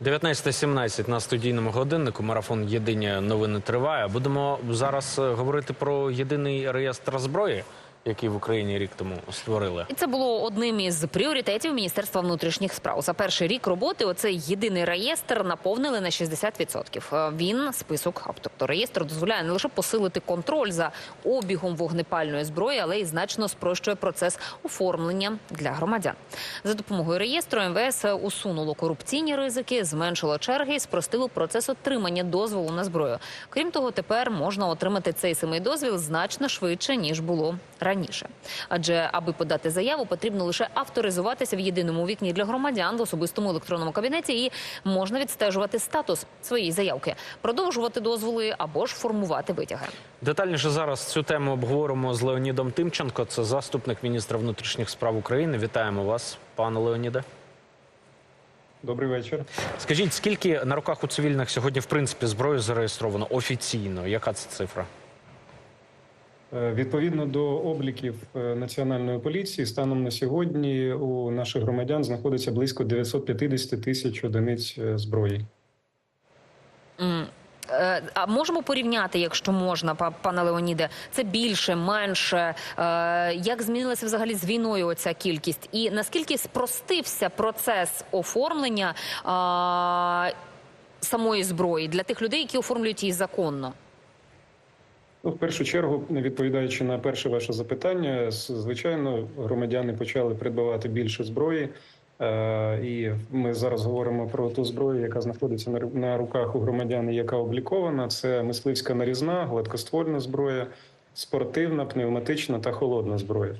19.17 на студійному годиннику. Марафон Єдині новини триває. Будемо зараз е, говорити про єдиний реєстр зброї, який в Україні рік тому створили. І це було одним із пріоритетів Міністерства внутрішніх справ. За перший рік роботи оцей єдиний реєстр наповнили на 60%. Е, Він список, тобто реєстр дозволяє не лише посилити контроль за обігом вогнепальної зброї, але й значно спрощує процес оформлення для громадян. За допомогою реєстру МВС усунуло корупційні ризики, зменшило черги і спростило процес отримання дозволу на зброю. Крім того, тепер можна отримати цей самий дозвіл значно швидше ніж було раніше. Адже аби подати заяву, потрібно лише авторизуватися в єдиному вікні для громадян в особистому електронному кабінеті, і можна відстежувати статус своєї заявки, продовжувати дозволи або ж формувати витяги. Детальніше зараз цю тему обговоримо з Леонідом Тимченко. Це заступник міністра внутрішніх справ України. Вітаємо вас, пане Леоніде. Добрий вечір. Скажіть, скільки на руках у цивільних сьогодні в принципі зброї зареєстровано офіційно? Яка це цифра? Е, Відповідно до обліків е, національної поліції, станом на сьогодні у наших громадян знаходиться близько 950 тисяч одиниць е, зброї. А можемо порівняти, якщо можна, па- пане Леоніде, це більше, менше. Як змінилася взагалі з війною оця кількість? І наскільки спростився процес оформлення самої зброї для тих людей, які оформлюють її законно? Ну, в першу чергу, відповідаючи на перше ваше запитання, звичайно, громадяни почали придбавати більше зброї. Е, І ми зараз говоримо про ту зброю, яка знаходиться на руках у громадян, яка облікована. Це мисливська нарізна, гладкоствольна зброя, спортивна, пневматична та холодна зброя.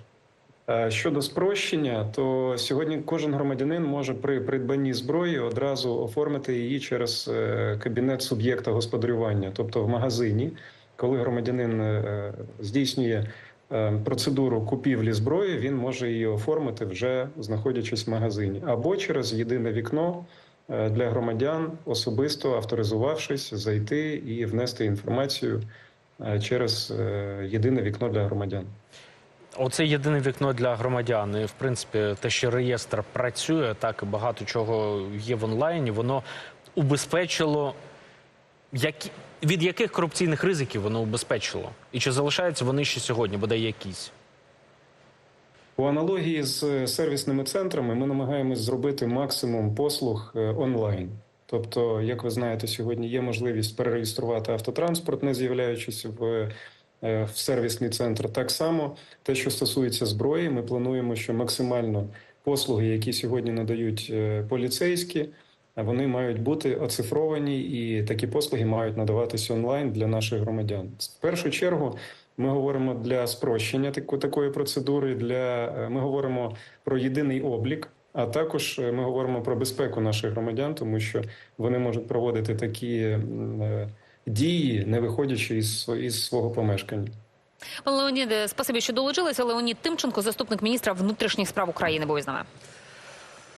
Е, Щодо спрощення, то сьогодні кожен громадянин може при придбанні зброї одразу оформити її через е, кабінет суб'єкта господарювання, тобто в магазині, коли громадянин е, здійснює е, процедуру купівлі зброї, він може її оформити вже знаходячись в магазині, або через єдине вікно е, для громадян, особисто авторизувавшись, зайти і внести інформацію через єдине вікно для громадян. Оце єдине вікно для громадян. І, в принципі, те, що реєстр працює, так багато чого є в онлайні, воно убезпечило. Які... Від яких корупційних ризиків воно убезпечило? І чи залишаються вони ще сьогодні, бодай якісь? У аналогії з сервісними центрами ми намагаємось зробити максимум послуг е, онлайн. Тобто, як ви знаєте, сьогодні є можливість перереєструвати автотранспорт, не з'являючись в, е, в сервісний центр. Так само те, що стосується зброї, ми плануємо, що максимально послуги, які сьогодні надають е, поліцейські, вони мають бути оцифровані, і такі послуги мають надаватися онлайн для наших громадян. В першу чергу ми говоримо для спрощення такої процедури. Для е, ми говоримо про єдиний облік. А також е, ми говоримо про безпеку наших громадян, тому що вони можуть проводити такі е, дії, не виходячи із, із свого помешкання. Пане Леоніде, спасибі, що долучилися. Леонід Тимченко, заступник міністра внутрішніх справ України, був із нами.